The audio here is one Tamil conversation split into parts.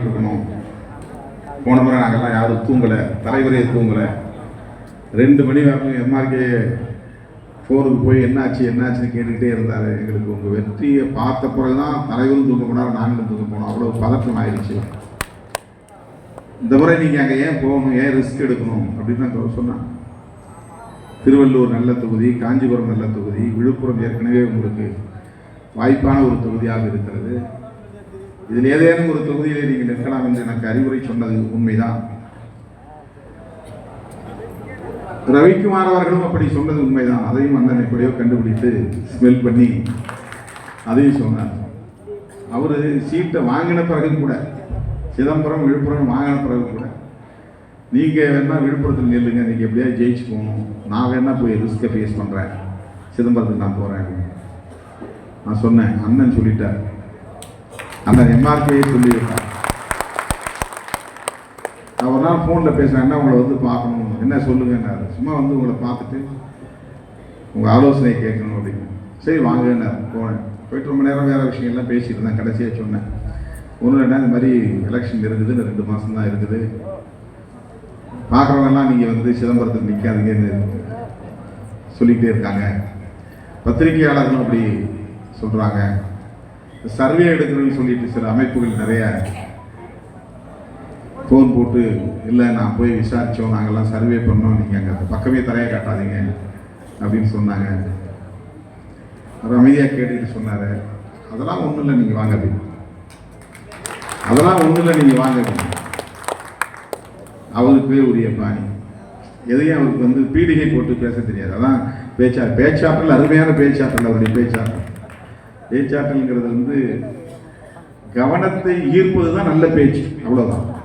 பண்ணிட்டு இருக்கணும் போன முறை நாங்கள்லாம் யாரும் தூங்கலை தலைவரே தூங்கலை. ரெண்டு மணி வரலும் எம்ஆர்கே ஃபோருக்கு போய் என்னாச்சு என்னாச்சுன்னு கேட்டுக்கிட்டே இருந்தார் எங்களுக்கு உங்கள் வெற்றியை பார்த்த பிறகு தான் தலைவரும் தூங்க போனார் நாங்களும் தூங்க போனோம். அவ்வளோ பதற்றம் ஆயிடுச்சு. இந்த முறை நீங்கள் அங்கே ஏன் போகணும் ஏன் ரிஸ்க் எடுக்கணும் அப்படின்னு நான் சொன்னேன். திருவள்ளூர் நல்ல தொகுதி காஞ்சிபுரம் நல்ல தொகுதி விழுப்புரம் ஏற்கனவே உங்களுக்கு வாய்ப்பான ஒரு தொகுதியாக இருக்கிறது. இதில் ஏதேனும் ஒரு தொகுதியிலே நீங்கள் நிற்கலாம் என்று எனக்கு அறிவுரை சொன்னது உண்மைதான். ரவிக்குமார் அவர்களும் அப்படி சொன்னது உண்மைதான். அதையும் அண்ணன் எப்படியோ கண்டுபிடித்து ஸ்மெல் பண்ணி அதையும் சொன்னார். அவர் சீட்டை வாங்கின பிறகு கூட சிதம்பரம் விழுப்புரம் வாங்கின பிறகு கூட நீங்கள் வேணால் விழுப்புரத்தில் நில்லுங்க நீங்கள் எப்படியாவது ஜெயிச்சு போகணும். நான் வேணால் போய் ரிஸ்க்கை ஃபேஸ் பண்ணுறேன் சிதம்பரத்துக்கு நான் போகிறேன் நான் சொன்னேன். அண்ணன் சொல்லிட்டார். அந்த எம்ஆர்பியை சொல்லியிருக்கார். நான் ஒரு நாள் ஃபோனில் பேசுகிறேன் உங்களை வந்து பார்க்கணும்? என்ன சொல்லுங்கன்னாரு. சும்மா வந்து உங்களை பார்த்துட்டு உங்கள் ஆலோசனை கேட்கணும் அப்படின்னு. சரி வாங்கன்னாரு. போனேன். போயிட்டு ரொம்ப நேரம் வேறு விஷயங்கள்லாம் பேசிட்டு இருந்தேன் கடைசியாக சொன்னேன். ஒன்றும் ரெண்டா இந்த மாதிரி எலெக்ஷன் இருக்குது ரெண்டு மாதம் தான் இருக்குது. பார்க்குறவங்கலாம் நீங்கள் வந்து சிதம்பரத்துக்கு நிற்காதீங்கன்னு சொல்லிக்கிட்டே இருக்காங்க. பத்திரிகையாளர்களும் அப்படி சொல்கிறாங்க சர்வே எடுக்கணும்னு சொல்லிட்டு சில அமைப்புகள் நிறைய ஃபோன் போட்டு இல்லை நான் போய் விசாரித்தோம் நாங்கள்லாம் சர்வே பண்ணோம் நீங்கள் அங்கே அந்த பக்கமே தரையை காட்டாதீங்க அப்படின்னு சொன்னாங்க. அவர் அமைதியாக கேட்டுட்டு சொன்னார். அதெல்லாம் ஒன்றும் இல்லை நீங்கள் வாங்க அப்படின்னு அதெல்லாம் ஒன்றும் இல்லை நீங்கள் வாங்க அப்படின்னு அவருக்கு உரிய பாணி எதையும் அவருக்கு வந்து பீடிகை போட்டு பேச தெரியாது. அதான் பேச்சா பேச்சாற்றல் அருமையான பேச்சாற்றல் அவருடைய பேச்சாற்றல். பேச்சாற்றல்ங்கிறது வந்து கவனத்தை ஈர்ப்பது தான் நல்ல பேச்சு. அவ்வளோதான்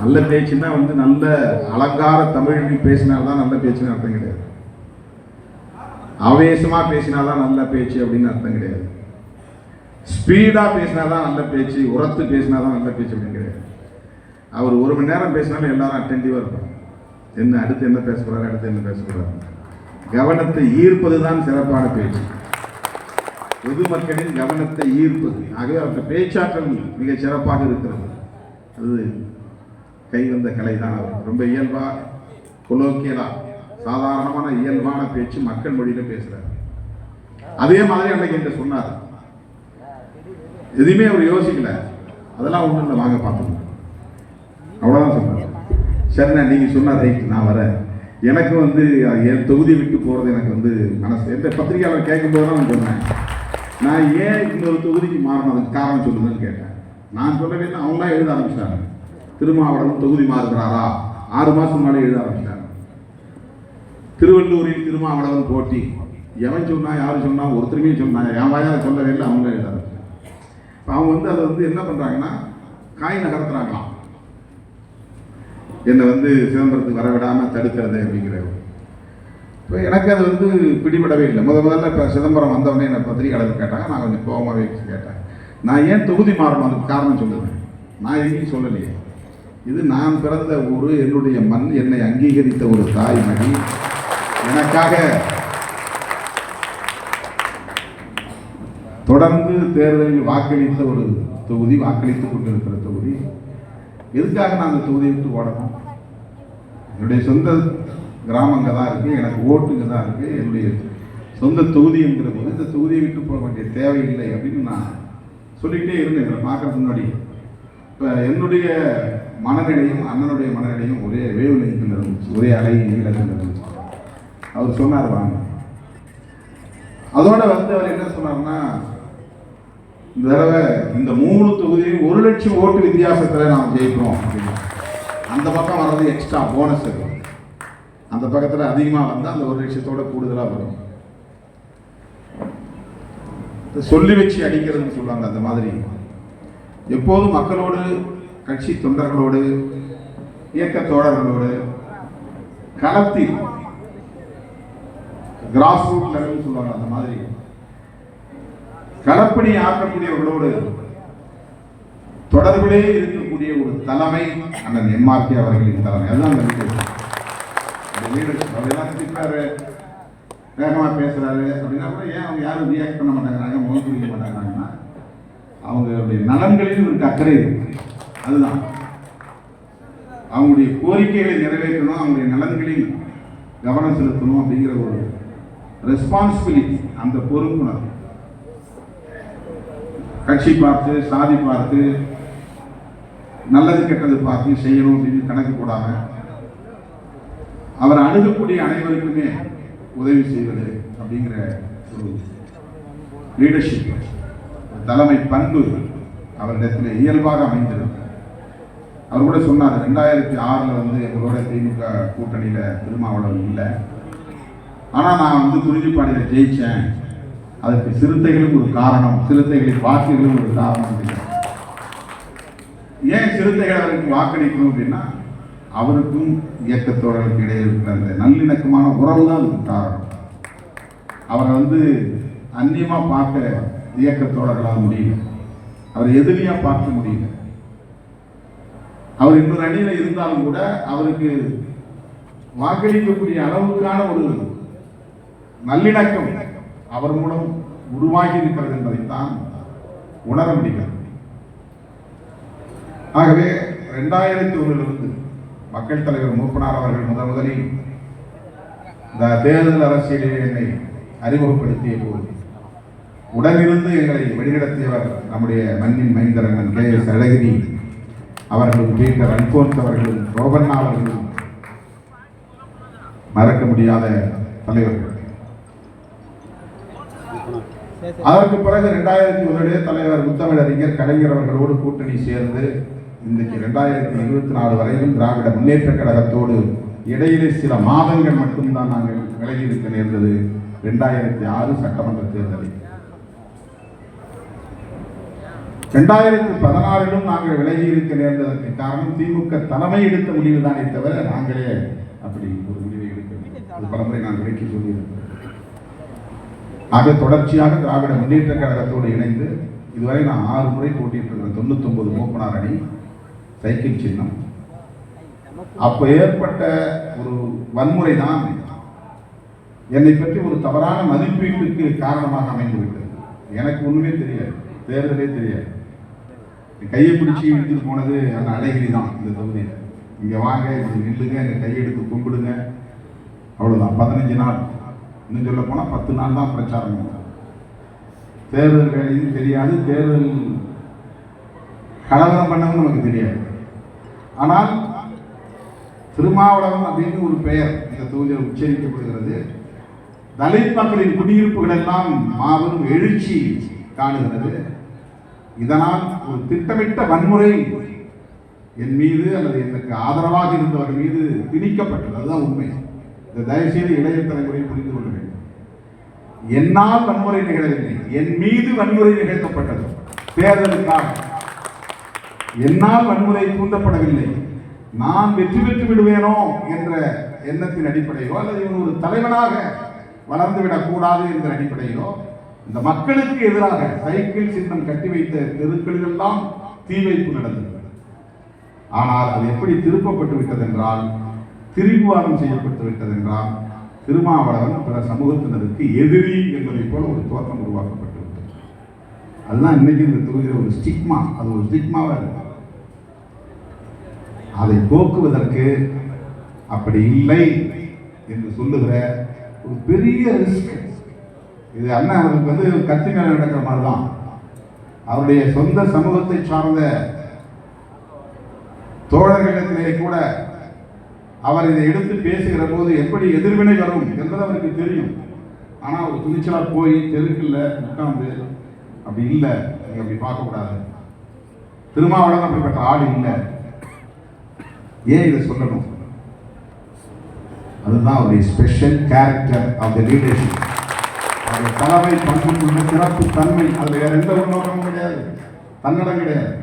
நல்ல பேச்சுன்னா வந்து நல்ல அலங்கார தமிழ் பேசினால்தான் நல்ல பேச்சுன்னு அர்த்தம் கிடையாது. ஆவேசமாக பேசினாதான் நல்ல பேச்சு அப்படின்னு அர்த்தம் கிடையாது. ஸ்பீடா பேசினாதான் நல்ல பேச்சு உரத்து பேசினாதான் நல்ல பேச்சு அப்படின்னு கிடையாது. அவர் ஒரு மணி நேரம் பேசினாலும் எல்லாரும் அட்டென்டிவாக இருப்பாங்க. என்ன அடுத்து என்ன பேச அடுத்து என்ன பேச கவனத்தை ஈர்ப்பது தான் சிறப்பான பேச்சு. பொதுமக்களின் கவனத்தை ஈர்ப்பது. ஆகவே அவருடைய பேச்சாற்றல் மிக சிறப்பாக இருக்கிறது. அது கைவந்த கலை தான் அவர் ரொம்ப இயல்பா கொலோக்கியலா சாதாரணமான இயல்பான பேச்சு மக்கள் மொழியில பேசுறாரு. அதே மாதிரி அன்னைக்கு சொன்னார். எதுவுமே அவர் யோசிக்கல. அதெல்லாம் ஒன்றும் இல்லை வாங்க பார்த்துக்கணும் அவ்வளோதான் சொன்னார். சரிண்ணா நீங்கள் சொன்னார் ரைட் நான் வரேன். எனக்கு வந்து என் தொகுதி விட்டு போகிறது எனக்கு வந்து மனசு. எந்த பத்திரிகையாளர் கேட்கும்போது தான் நான் சொன்னேன். நான் ஏன் இன்னொரு தொகுதிக்கு மாறணும்? அதுக்கு காரணம் சொல்லுதுன்னு கேட்டேன். நான் சொல்லவே இல்லை அவங்களாம் எழுத ஆரம்பிச்சிட்டாங்க. திருமாவளவன் தொகுதி மாறுகிறாரா? ஆறு மாதம் முன்னாடி எழுத ஆரம்பிச்சிட்டாங்க. திருவள்ளூரில் திருமாவளவன் போட்டி. எவன் சொன்னா யார் சொன்னா ஒருத்தருமே சொன்னாங்க என் வாயால் சொல்லவே இல்லை அவங்களே எழுத ஆரம்பிச்சிட்டாங்க. இப்போ அவங்க வந்து அதை வந்து என்ன பண்ணுறாங்கன்னா காய் நகர்த்துறாங்களாம். என்னை வந்து சிதம்பரத்துக்கு வர விடாமல் தடுக்கிறது அப்படிங்கிற இப்போ எனக்கு அது வந்து பிடிபடவே இல்லை. முத முதல்ல இப்போ சிதம்பரம் வந்தவொடனே என்னை பத்திரிகையாளர் கேட்டாங்க. நான் கொஞ்சம் கோபமாகவே கேட்டேன். நான் ஏன் தொகுதி மாறணும் அதுக்கு காரணம் சொல்லுவேன் நான் எங்கேயும் சொல்லலையே. இது நான் பிறந்த ஊர் என்னுடைய மண் என்னை அங்கீகரித்த ஒரு தாய்மொழி எனக்காக தொடர்ந்து தேர்தலில் வாக்களித்த ஒரு தொகுதி வாக்களித்துக் கொண்டிருக்கிற தொகுதி. எதுக்காக நான் அந்த தொகுதியை விட்டு ஓடணும்? என்னுடைய சொந்த கிராமங்க தான் இருக்குது எனக்கு ஓட்டுங்க தான் இருக்குது என்னுடைய சொந்த தொகுதிங்கிற போது இந்த தொகுதியை விட்டு போக வேண்டிய தேவையில்லை அப்படின்னு நான் சொல்லிக்கிட்டே இருந்தேன். இவரை பார்க்கறதுக்கு முன்னாடி. இப்போ என்னுடைய மனநிலையும் அண்ணனுடைய மனநிலையும் ஒரே வேவ் நிலைக்கு இருந்துச்சு ஒரே அலை நீளத்தில் இருந்துச்சு அவர் சொன்னார் வாங்க. அதோட வந்து அவர் என்ன சொன்னார்னா இந்த தடவை இந்த மூணு தொகுதியும் ஒரு லட்சம் ஓட்டு வித்தியாசத்தில் நாம் ஜெயிக்கிறோம். அப்படின்னு. அந்த பக்கம் வர்றது எக்ஸ்ட்ரா போனஸ் இருக்கு அந்த பக்கத்தில் அதிகமாக வந்தால் அந்த ஒரு லட்சத்தோட கூடுதலாக வரும். சொல்லி வச்சு அடிக்கிறதுன்னு சொல்லுவாங்க அந்த மாதிரி. எப்போதும் மக்களோடு கட்சி தொண்டர்களோடு இயக்க தோழர்களோடு களத்தில் கிராஸ் ரூட் லெவல் சொல்லுவாங்க அந்த மாதிரி. களப்பணி ஆக்கக்கூடியவர்களோடு தொடர்பிலே இருக்கக்கூடிய ஒரு தலைமை அண்ணன் எம்ஆர்கே அவர்களின் தலைமை. அதுதான் அந்த leadership. அந்த அவர் எல்லாம் வேகமாக பேசுகிறாரு அப்படின்னா கூட ஏன் அவங்க யாரும் ரியாக்ட் பண்ண மாட்டேங்கிறாங்க முகம் குடிக்க மாட்டேங்கிறாங்கன்னா? அவங்களுடைய நலன்களில் ஒரு அக்கறை இருக்கு. அதுதான். அவங்களுடைய கோரிக்கைகளை நிறைவேற்றணும் அவங்களுடைய நலன்களில் கவனம் செலுத்தணும் அப்படிங்கிற ஒரு ரெஸ்பான்சிபிலிட்டி அந்த பொறுப்புணர்வு. கட்சி பார்த்து சாதி பார்த்து நல்லது கெட்டது பார்த்து செய்யணும் அப்படின்னு கணக்கு போடாமல் அவர் அணுகக்கூடிய அனைவருக்குமே உதவி செய்வது அப்படிங்கிற ஒரு லீடர்ஷிப் தலைமை பண்பு அவரிடத்தில் இயல்பாக அமைந்திருக்கு அவர் கூட சொன்னார் ரெண்டாயிரத்தி ஆறில் வந்து எங்களோட திமுக கூட்டணியில் திருமாவளவன் இல்லை. ஆனால் நான் வந்து குறிஞ்சிப்பாடியில் ஜெயித்தேன் அதற்கு சிறுத்தைகளும் ஒரு காரணம் சிறுத்தைகளின் வாக்குகளும் ஒரு காரணம். ஏன் சிறுத்தைகள் அவருக்கு வாக்களிக்கணும் அப்படின்னா அவருக்கும் இயக்கத்தோழருக்கு இடையே இருக்கிற அந்த நல்லிணக்கமான உறவு தான் அதுக்கு காரணம். அவரை வந்து அந்நியமா பார்க்க இயக்கத்தோழர்களால் முடியல. அவர் எதிரியாக பார்க்க முடியல. அவர் இன்னொரு அணியில் இருந்தாலும் கூட அவருக்கு வாக்களிக்கக்கூடிய அளவுக்கான ஒரு நல்லிணக்கம் அவர் மூலம் உருவாகி இருக்கிறது என்பதைத்தான் உணர முடிகிறது. ஆகவே ரெண்டாயிரத்தி ஒன்றிலிருந்து மக்கள் தலைவர் மூப்பனார் அவர்கள் முதன் முதலில் இந்த தேர்தல் அரசியலில் என்னை அறிமுகப்படுத்திய போது உடனிருந்து எங்களை வழிநடத்தியவர் நம்முடைய மண்ணின் மைந்தரங்கன் கே எஸ் அழகிரி அவர்களும் பீட்டர் அல்போன்ஸ் அவர்களும் ரோபண்ணா அவர்களும் மறக்க முடியாத தலைவர்கள். அதற்கு பிறகு இரண்டாயிரத்தி ஒன்றிலே தலைவர் முத்தமிழறிஞர் கலைஞர் அவர்களோடு கூட்டணி சேர்ந்து இன்றைக்கு ரெண்டாயிரத்தி இருபத்தி நாலு வரையிலும் திராவிட முன்னேற்ற கழகத்தோடு இடையிலே சில மாதங்கள் மட்டும்தான் நாங்கள் விலகி இருக்க நேர்ந்தது. ரெண்டாயிரத்தி ஆறு சட்டமன்ற தேர்தலில். ரெண்டாயிரத்தி பதினாறிலும் நாங்கள் விலகி இருக்க நேர்ந்ததற்கு காரணம் திமுக தலைமை எடுத்த முடிவு தானே தவிர நாங்களே அப்படி ஒரு முடிவை எடுக்கவில்லை. அது பலமுறை நான் விலக்கி சொல்லியிருக்கிறேன் ஆக தொடர்ச்சியாக திராவிட முன்னேற்ற கழகத்தோடு இணைந்து இதுவரை நான் ஆறு முறை போட்டியிட்டிருக்கிறேன். தொண்ணூத்தொன்பது மூப்பனார் அணி சைக்கிள் சின்னம் அப்போ ஏற்பட்ட ஒரு வன்முறை தான் என்னை பற்றி ஒரு தவறான மதிப்பீட்டுக்கு காரணமாக அமைந்து விட்டது. எனக்கு ஒன்றுமே தெரியாது. தேர்தலே தெரியாது. கையை பிடிச்சி இழுத்துட்டு போனது அந்த அழகிரி தான் இந்த தொகுதியில். இங்கே வாங்க இப்படி நில்லுங்க எங்கள் கையெடுத்து கும்பிடுங்க. அவ்வளோதான் பதினஞ்சு நாள். இன்னும் சொல்ல போனால் பத்து நாள் தான் பிரச்சாரம் பண்ணோம். தேர்தல் வேலையும் தெரியாது. தேர்தல் கலவரம் பண்ணவும் நமக்கு தெரியாது. ஆனால் திருமாவளவன் அப்படின்னு ஒரு பெயர் இந்த தொகுதியில் உச்சரிக்கப்படுகிறது. தலித் மக்களின் குடியிருப்புகள் எல்லாம் மாபெரும் எழுச்சி காணுகிறது. இதனால் ஒரு திட்டமிட்ட வன்முறை என் மீது அல்லது எனக்கு ஆதரவாக இருந்தவர் மீது திணிக்கப்பட்டது. அதுதான் உண்மை. இந்த தயவுசெய்து இளைய தலைமுறை புரிந்து கொள்ள வேண்டும். என்னால் வன்முறை நிகழவில்லை. என் மீது வன்முறை நிகழ்த்தப்பட்டது. தேர்தலுக்காக. என்னால் வன்முறை தூண்டப்படவில்லை. நான் வெற்றி பெற்று விடுவேனோ என்ற எண்ணத்தின் அடிப்படையிலோ அல்லது இவன் ஒரு தலைவனாக வளர்ந்து விடக்கூடாது என்ற அடிப்படையிலோ இந்த மக்களுக்கு எதிராக சைக்கிள் சின்னம் கட்டி வைத்த தெருக்களிலெல்லாம் தீ வைப்பு நடந்தது. ஆனால் அது எப்படி திருப்பப்பட்டு விட்டது என்றால் திரிபுவாதம் செய்யப்பட்டு விட்டது என்றால் திருமாவளவன் பிற சமூகத்தினருக்கு எதிரி என்பதை போல ஒரு தோற்றம் உருவாக்கப்பட்டு விட்டது. அதுதான் இன்னைக்கு இந்த தொகுதியில் ஒரு ஸ்டிக்மா அது ஒரு ஸ்டிக்மாவாக இருக்கு. அதை போக்குவதற்கு அப்படி இல்லை என்று சொல்லுகிற ஒரு பெரிய ரிஸ்க் இது அண்ணா அவருக்கு வந்து கத்தி மேலே நடக்கிற மாதிரி தான் அவருடைய சொந்த சமூகத்தை சார்ந்த தோழர்களிடத்திலே கூட அவர் இதை எடுத்து பேசுகிற போது எப்படி எதிர்வினை வரும் என்பது அவருக்கு தெரியும். ஆனால் அவர் துணிச்சலாக போய் தெருக்கில் உட்கார்ந்து அப்படி இல்லை நீங்கள் அப்படி பார்க்கக்கூடாது. திருமாவளவன் அப்படிப்பட்ட ஆள் இல்லை. ஏன் இதை சொல்லணும்? அதுதான் ஒரு special character of the leadership அவருடைய தலைமை பண்புக்குள்ள சிறப்பு தன்மை. அதில் வேற எந்த உணர்வும் கிடையாது. தன்னடம் கிடையாது.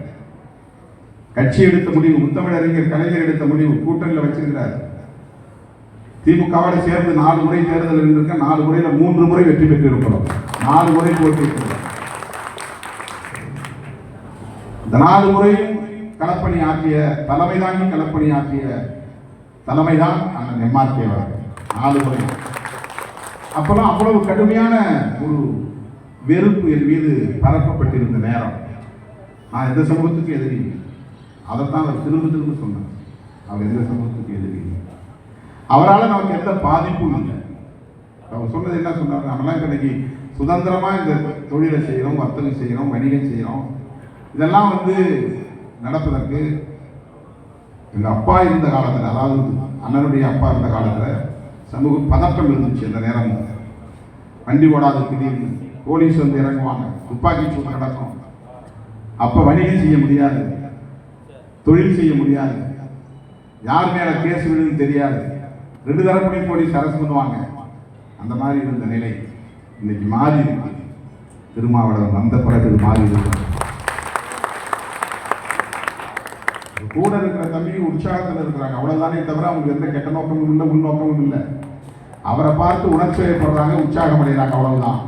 கட்சி எடுத்த முடிவு முத்தமிழறிஞர் கலைஞர் எடுத்த முடிவு கூட்டணியில் வச்சிருக்கிறார். திமுகவோட சேர்ந்து நாலு முறை தேர்தல் இருந்திருக்க. நாலு முறையில் மூன்று முறை வெற்றி பெற்று இருக்கிறோம் நாலு முறை போட்டிருக்கிறோம் இந்த நாலு முறையும் களப்பணி ஆற்றிய தலைமை தாங்கி களப்பணி ஆற்றிய தலைமைதான் அண்ணன் எம்ஆர் தேவர் நாலு முறை. அப்பெல்லாம் அவ்வளவு கடுமையான ஒரு வெறுப்பு என் மீது பரப்பப்பட்டிருந்த நேரம். நான் எந்த சமூகத்துக்கு எதிரி அதைத்தான் அவர் திரும்ப திரும்ப சொன்னார். அவர் எந்த சமூகத்துக்கு எதிரி அவரால் நமக்கு எந்த பாதிப்பும் இல்லை. அவர் சொன்னது என்ன சொன்னார்? நம்மளாம் இப்ப இன்னைக்கு இந்த தொழிலை செய்கிறோம் வர்த்தகம் செய்கிறோம் வணிகம் செய்கிறோம் இதெல்லாம் வந்து நடப்பதற்கு எங்கள் அப்பா இருந்த காலத்தில் அதாவது அண்ணனுடைய அப்பா இருந்த காலத்தில் சமூக பதட்டம் இருந்துச்சு அந்த நேரம். வண்டி ஓடாத திடீர்னு போலீஸ் வந்து இறங்குவாங்க துப்பாக்கி சூடு நடக்கும். அப்போ வணிகம் செய்ய முடியாது தொழில் செய்ய முடியாது. யார் மேலே கேஸ் விடுன்னு தெரியாது. ரெண்டு தரப்புலையும் போலீஸ் அரசு பண்ணுவாங்க. அந்த மாதிரி இருந்த நிலை. இன்னைக்கு மாறி இருக்கு. திருமாவளவன் வந்த பிறகு மாறி இருக்கு. கூட இருக்கிற தம்பி உற்சாகத்தில் இருக்கிறாங்க. அவ்வளோதானே தவிர அவங்களுக்கு எந்த கெட்ட நோக்கமும் இல்லை உள்நோக்கமும் இல்லை. அவரை பார்த்து உணர்ச்சி ஏற்படுறாங்க உற்சாகம் அடைகிறாங்க அவ்வளவுதான்.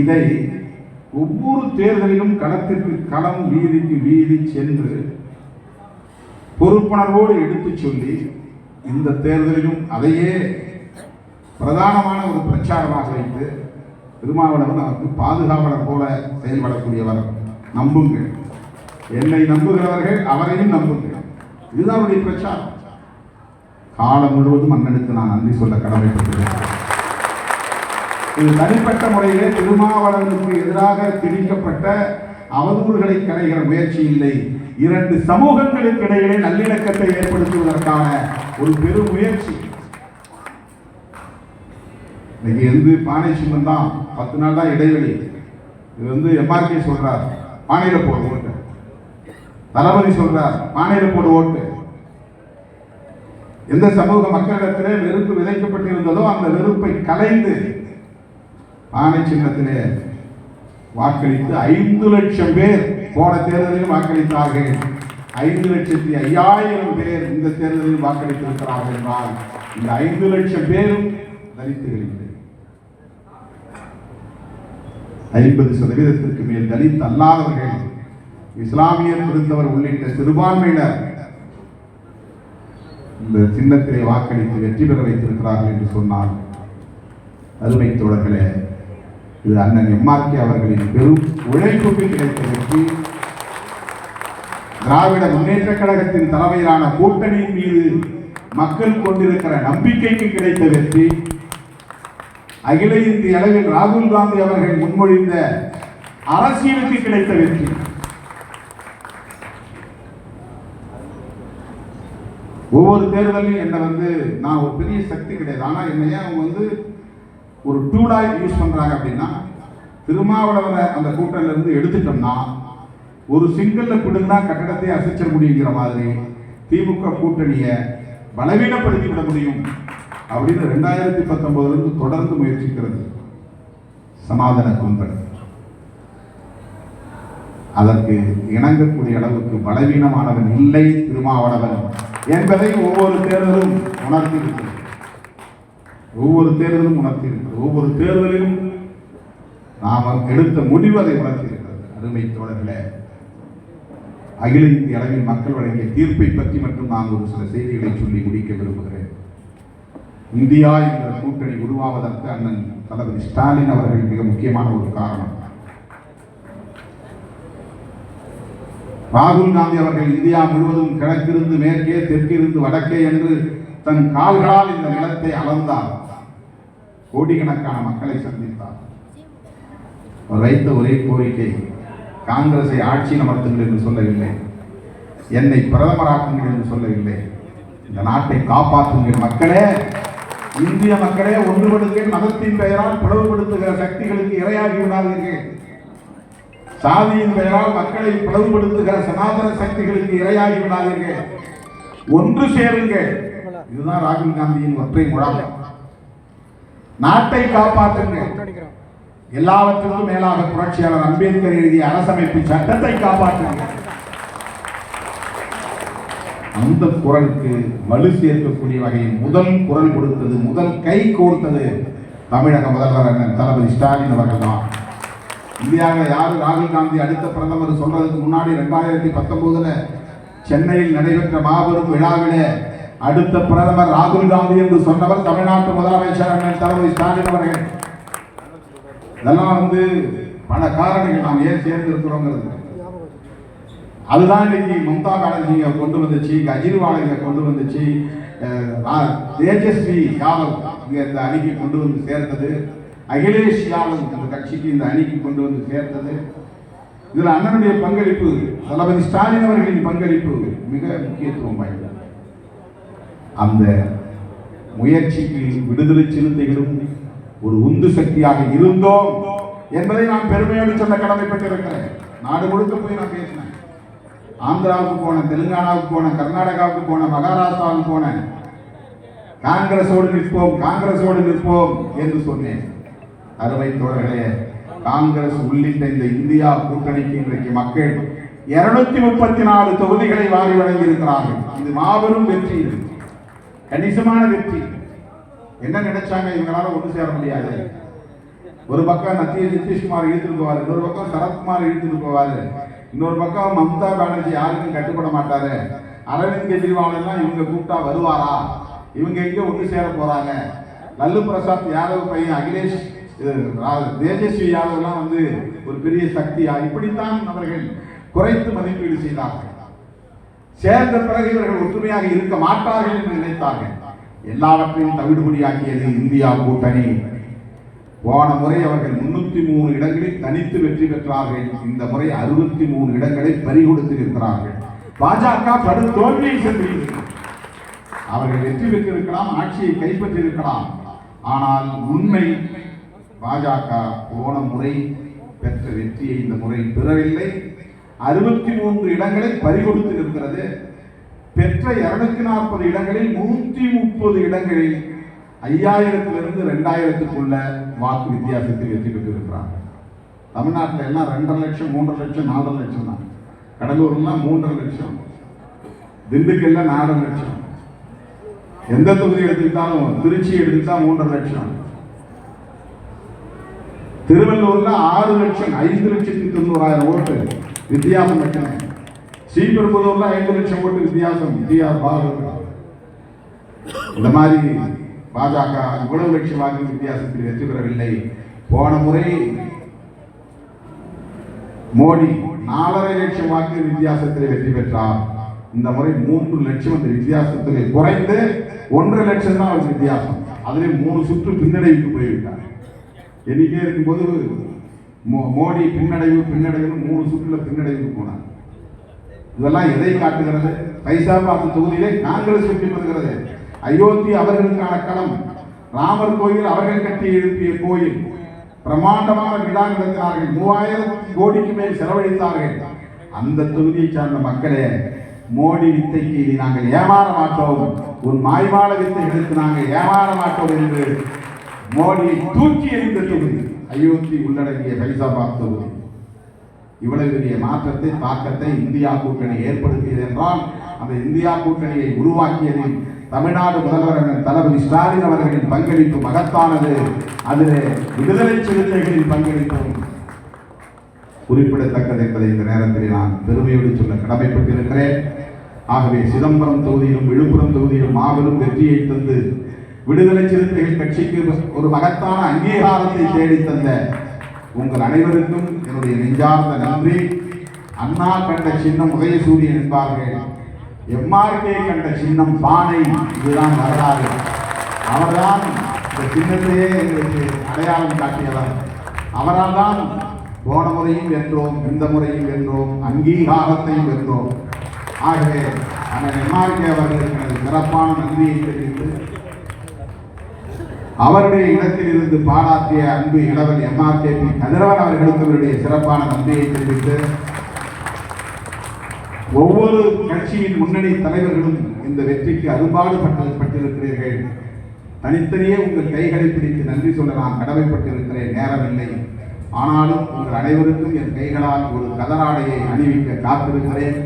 இதை ஒவ்வொரு தேர்தலிலும் களத்திற்கு களம் வீதிக்கு வீதி சென்று பொறுப்புணர்வோடு எடுத்துச் சொல்லி இந்த தேர்தலிலும் அதையே பிரதானமான ஒரு பிரச்சாரமாக வைத்து திருமாவளவன் அவருக்கு பாதுகாவலர் போல செயல்படக்கூடியவர். நம்புங்கள். என்னை நம்புகிறவர்கள் அவரையும் நம்புங்கள் இதுதான் அவருடைய பிரச்சாரம். காலம் முழுவதும் அண்ணனுக்கு நான் நன்றி சொல்ல கடமைப்பட்டிருக்கிறேன். இது தனிப்பட்ட முறையிலே திருமாவளவனுக்கு எதிராக திணிக்கப்பட்ட அவதூறுகளை கரைகிற முயற்சி இல்லை. இரண்டு சமூகங்களுக்கு இடையிலே நல்லிணக்கத்தை ஏற்படுத்துவதற்கான ஒரு பெரும் முயற்சி. இன்னைக்கு வந்து பானை சிம்மன் தான் பத்து நாள் தான் இடைவெளி. இது வந்து எம்ஆர்கே சொல்றார் பானையில போடு தளபதி சொல்றார் பானையில போடு ஓட்டு. எந்த சமூக மக்களிடத்திலே வெறுப்பு விதைக்கப்பட்டிருந்ததோ அந்த வெறுப்பை கலைந்து பானை சின்னத்திலே வாக்களித்து ஐந்து லட்சம் பேர் போன தேர்தலில் வாக்களித்தார்கள். ஐந்து லட்சத்தி ஐயாயிரம் பேர் இந்த தேர்தலில் வாக்களித்திருக்கிறார்கள் என்றால் இந்த ஐந்து லட்சம் பேரும் தலித்துகள் ஐம்பது சதவீதத்திற்கு மேல் தலித் அல்லாதவர்கள் இஸ்லாமியர் இருந்தவர் உள்ளிட்ட சிறுபான்மையினர் இந்த சின்னத்திலே வாக்களித்து வெற்றி பெற வைத்திருக்கிறார்கள் என்று சொன்னால் அருமை தோழர்களே இது அண்ணன் எம்ஆர்கே அவர்களின் பெரும் உழைப்புக்கு கிடைத்த வெற்றி. திராவிட முன்னேற்ற கழகத்தின் தலைமையிலான கூட்டணியின் மீது மக்கள் கொண்டிருக்கிற நம்பிக்கைக்கு கிடைத்த வெற்றி. அகில இந்திய அளவில் ராகுல் காந்தி அவர்கள் முன்மொழிந்த அரசியலுக்கு கிடைத்த வெற்றி. ஒவ்வொரு தேர்தலையும் என்னை வந்து நான் ஒரு பெரிய சக்தி கிடையாது. ஆனால் என்னை ஏன் அவங்க வந்து ஒரு டூலாக யூஸ் பண்ணுறாங்க அப்படின்னா திருமாவளவனை அந்த கூட்டணியிலேருந்து எடுத்துட்டோம்னா ஒரு சிங்கிளில் பிடுங்கினா கட்டடத்தை அசைச்சிட முடியுங்கிற மாதிரி திமுக கூட்டணியை பலவீனப்படுத்தி விட முடியும் அப்படின்னு ரெண்டாயிரத்தி பத்தொன்பதுலேருந்து தொடர்ந்து முயற்சிக்கிறது சமாதான கும்பல். அதற்கு இணங்கக்கூடிய அளவுக்கு பலவீனமானவன் இல்லை திருமாவளவன். என்பதை ஒவ்வொரு தேர்தலும் உணர்த்தியிருக்கிறது. ஒவ்வொரு தேர்தலும் உணர்த்தியிருக்கிறது. ஒவ்வொரு தேர்தலிலும் நாம் எடுத்த முடிவு அதை உணர்த்தியிருக்கிறது. அருமை தோழர்களே அகில இந்திய அளவில் மக்கள் வழங்கிய தீர்ப்பை பற்றி மட்டும் நான் ஒரு சில செய்திகளை சொல்லி முடிக்க விரும்புகிறேன். இந்தியா என்ற கூட்டணி உருவாவதற்கு அண்ணன் தளபதி ஸ்டாலின் அவர்கள் மிக முக்கியமான ஒரு காரணம். ராகுல் காந்தி அவர்கள் இந்தியா முழுவதும் கிழக்கிருந்து மேற்கே தெற்கிருந்து வடக்கே என்று தன் கால்களால் இந்த நிலத்தை அளந்தார். கோடிக்கணக்கான மக்களை சந்தித்தார். அவர் வைத்த ஒரே கோரிக்கை காங்கிரஸை ஆட்சி அமர்த்துங்கள் என்று சொல்லவில்லை. என்னை பிரதமராக்குங்கள் என்று சொல்லவில்லை. இந்த நாட்டை காப்பாற்றுங்கள் மக்களே. இந்திய மக்களே ஒன்றுபடுத்த மதத்தின் பெயரால் பிளவுபடுத்துகிற சக்திகளுக்கு இரையாகி விடாதீர்கள். சாதியின் பெயரால் மக்களை பிளவுபடுத்துகிற சனாதன சக்திகளுக்கு இரையாகி விடாதீர்கள். ஒன்று சேருங்க இதுதான் ராகுல் காந்தியின் ஒற்றை முழக்கம் நாட்டை காப்பாற்றுங்க எல்லாவற்றிற்கும் மேலாக புரட்சியாளர் அம்பேத்கர் எழுதிய அரசமைப்பு சட்டத்தை காப்பாற்றுங்க அந்த குரலுக்கு வலு சேர்க்கக்கூடிய வகையில் முதல் குரல் கொடுத்தது முதல் கை கோர்த்தது தமிழக முதல்வர் தளபதி ஸ்டாலின் அவர்கள் தான் இந்தியாவில் யார் ராகுல் காந்தி அடுத்த பிரதமர் சொல்றதுக்கு முன்னாடி ரெண்டாயிரத்தி பத்தொன்பதுல சென்னையில் நடைபெற்ற மாபெரும் விழாவிலே அடுத்த பிரதமர் ராகுல் காந்தி என்று சொன்னவர் தமிழ்நாட்டு முதலமைச்சர் அண்ணன் தளபதி ஸ்டாலின் அவர்கள். இதெல்லாம் வந்து பல காரணிகள் நாம் ஏன் சேர்ந்து இருக்கிறோங்கிறது அதுதான் இன்னைக்கு மம்தா பானர்ஜியை கொண்டு வந்துச்சு கெஜ்ரிவாலை கொண்டு வந்துச்சு தேஜஸ்வி யாதவ் இங்கே இந்த அணிக்கு கொண்டு வந்து சேர்ந்தது அகிலேஷ் யாதவ் இந்த கட்சிக்கு இந்த அணிக்கு கொண்டு வந்து சேர்த்தது. இதில் அண்ணனுடைய பங்களிப்பு தளபதி ஸ்டாலின் அவர்களின் பங்களிப்பு மிக முக்கியத்துவம் வாய்ந்தது. அந்த முயற்சிக்கு விடுதலை சிறுத்தைகளும் ஒரு உந்து சக்தியாக இருந்தோம் என்பதை நான் பெருமையோடு சொல்ல கடமைப்பட்டிருக்கிறேன். நாடு முழுக்க போய் நான் பேசினேன். ஆந்திராவுக்கு போனேன் தெலுங்கானாவுக்கு போனேன் கர்நாடகாவுக்கு போனேன் மகாராஷ்டிராவுக்கு போனேன் காங்கிரஸோடு நிற்போம் காங்கிரஸோடு நிற்போம் என்று சொன்னேன். அருமை தோழர்களே காங்கிரஸ் உள்ளிட்ட இந்த இந்தியா கூட்டணிக்கு இன்றைக்கு மக்கள் இருநூத்தி முப்பத்தி நாலு தொகுதிகளை வாரி வழங்கி இருக்கிறார்கள். இது மாபெரும் வெற்றி இது. கணிசமான வெற்றி. என்ன நினைச்சாங்க? இவங்களால ஒன்று சேர முடியாது. ஒரு பக்கம் நத்திய நிதிஷ்குமார் இழுத்துட்டு போவார் இன்னொரு பக்கம் சரத்குமார் இழுத்துட்டு போவார் இன்னொரு பக்கம் மம்தா பானர்ஜி யாருக்கும் கட்டுப்பட மாட்டாரு. அரவிந்த் கெஜ்ரிவால் எல்லாம் இவங்க கூப்பிட்டா வருவாரா? இவங்க எங்க ஒன்று சேர போறாங்க? லல்லு பிரசாத் யாதவ் பையன் அகிலேஷ் தேஜஸ்வி யாதவ்லாம் வந்து ஒரு பெரிய சக்தியா இப்படித்தான் அவர்கள் குறைத்து மதிப்பீடு செய்தார்கள். சேர்ந்த பிறகு இவர்கள் ஒற்றுமையாக இருக்க மாட்டார்கள் என்று நினைத்தார்கள். எல்லாவற்றையும் தவிடுபடியாக்கியது இந்தியா கூட்டணி. போன முறை அவர்கள் முன்னூத்தி மூணு இடங்களில் தனித்து வெற்றி பெற்றார்கள். இந்த முறை அறுபத்தி மூணு இடங்களை பறிகொடுத்து இருக்கிறார்கள் பாஜக படு தோல்வியை சென்றிருக்கிறது. அவர்கள் வெற்றி பெற்றிருக்கலாம் ஆட்சியை கைப்பற்றியிருக்கலாம் ஆனால் உண்மை பாஜக போன முறை பெற்ற வெற்றியை இந்த முறை பெறவில்லை. அறுபத்தி மூன்று இடங்களை பறிகொடுத்து இருக்கிறது பெற்ற இருநூத்தி நாற்பது இடங்களில் நூற்றி முப்பது இடங்களில் ஐயாயிரத்திலிருந்து ரெண்டாயிரத்துக்குள்ள வாக்கு வித்தியாசத்தில் வெற்றி பெற்றிருக்கிறாங்க தமிழ்நாட்டில் எல்லாம் ரெண்டரை லட்சம் மூன்றரை லட்சம் நாலரை லட்சம் தான். கடலூர்லாம் மூன்றரை லட்சம். திண்டுக்கல்ல நாலரை லட்சம். எந்த தொகுதி எடுத்துக்கிட்டாலும் திருச்சி எடுத்துக்கிட்டா மூன்றரை லட்சம். திருவள்ளூர்ல ஆறு லட்சம் ஐந்து லட்சத்தி தொண்ணூறாயிரம் ஓட்டு வித்தியாசம் வைக்கணும் ஸ்ரீபெரும்புதூர்ல ஐந்து லட்சம் ஓட்டு வித்தியாசம் வித்தியாசம் இந்த மாதிரி பாஜக இவ்வளவு லட்சம் வாக்கு வித்தியாசத்தில் வெற்றி பெறவில்லை. போன முறை மோடி நாலரை லட்சம் வாக்கு வித்தியாசத்தில் வெற்றி பெற்றார். இந்த முறை மூன்று லட்சம் அந்த வித்தியாசத்தில் குறைந்து ஒன்றரை லட்சம் தான் அவருக்கு வித்தியாசம். அதிலே மூணு சுற்று பின்னடைவுக்கு போய்விட்டார். எண்ணிக்கை இருக்கும்போது மோ- மோடி பின்னடைவு பின்னடைவுன்னு மூணு சுற்றுல பின்னடைவுக்கு போனார் இதெல்லாம் எதை காட்டுகிறது? பைசாபாத் தொகுதியிலே காங்கிரஸ் வெற்றி பெறுகிறது. அயோத்தி அவர்களுக்கான களம். ராமர் கோயில் அவர்கள் கட்டி எழுப்பிய கோயில். பிரமாண்டமான விழா நடத்தினார்கள். மூவாயிரம் கோடிக்கு மேல் செலவழித்தார்கள். அந்த தொகுதியை சார்ந்த மக்களே மோடி வித்தைக்கு நாங்கள் ஏமாற மாட்டோம். உன் வித்தை வித்தைகளுக்கு நாங்கள் ஏமாற மாட்டோம் என்று மோடியை தூக்கி எறிந்த தொகுதி. அயோத்தி உள்ளடங்கிய பைசாபாத் தொகுதி. இவ்வளவு பெரிய மாற்றத்தை தாக்கத்தை இந்தியா கூட்டணி ஏற்படுத்தியது என்றால் அந்த இந்தியா கூட்டணியை உருவாக்கியதில் தமிழ்நாடு முதல்வர் தளபதி ஸ்டாலின் அவர்களின் பங்களிப்பு மகத்தானது. அதில் விடுதலை சிறுத்தைகளின் பங்களிப்பும் குறிப்பிடத்தக்கது என்பதை இந்த நேரத்தில் நான் பெருமையோடு சொல்ல கடமைப்பட்டிருக்கிறேன். ஆகவே சிதம்பரம் தொகுதியிலும் விழுப்புரம் தொகுதியிலும் மாபெரும் வெற்றியை தந்து விடுதலை சிறுத்தைகள் கட்சிக்கு ஒரு மகத்தான அங்கீகாரத்தை தேடித் தந்த உங்கள் அனைவருக்கும் என்னுடைய நெஞ்சார்ந்த நன்றி. அண்ணா கண்ட சின்னம் உதயசூரியன் என்பார்கள். எம்ஆர்கே கண்ட சின்னம் பானை. இதுதான் வரலாறு. அவர்தான் இந்த சின்னத்தையே எங்களுக்கு அடையாளம் காட்டியவர். அவரால் தான் போன முறையும் வென்றோம் இந்த முறையும் வென்றோம் அங்கீகாரத்தையும் வென்றோம். ஆகவே அண்ணன் எம்ஆர்கே அவர்களுக்கு எனது சிறப்பான நன்றியை தெரிவித்து அவருடைய இடத்தில் இருந்து பாராட்டிய அன்பு இளவல் எம்ஆர்கேபி கதிரவன் அவர்களுக்கு அவருடைய சிறப்பான நன்றியை தெரிவித்து ஒவ்வொரு கட்சியின் முன்னணி தலைவர்களும் இந்த வெற்றிக்கு அரும்பாடுபட்டு பட்டிருக்கிறீர்கள். தனித்தனியே உங்கள் கைகளை பிடித்து நன்றி சொல்ல நான் கடமைப்பட்டிருக்கிறேன் நேரமில்லை ஆனாலும் உங்கள் அனைவருக்கும் என் கைகளால் ஒரு கதராடையை அணிவிக்க காத்திருக்கிறேன்.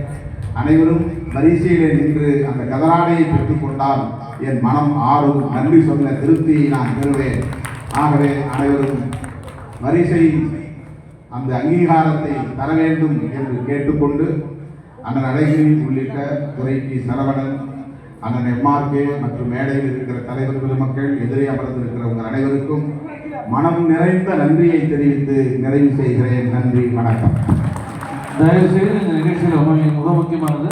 அனைவரும் வரிசையிலே நின்று அந்த கதராடையை பெற்றுக்கொண்டால் என் மனம் ஆறும் நன்றி சொன்ன திருப்தியை நான் பெறுவேன். ஆகவே அனைவரும் வரிசை அந்த அங்கீகாரத்தை தர வேண்டும் என்று கேட்டுக்கொண்டு அண்ணன் அழகிரி உள்ளிட்ட துறைக்கு சரவணன் அண்ணன் எம்ஆர்கே மற்றும் மேடையில் இருக்கிற தலைவர் பெருமக்கள் எதிரே அமர்ந்திருக்கிற உங்கள் அனைவருக்கும் மனம் நிறைந்த நன்றியை தெரிவித்து நிறைவு செய்கிறேன். நன்றி வணக்கம். தயவுசெய்து இந்த நிகழ்ச்சியில் ரொம்ப மிக முக்கியமானது.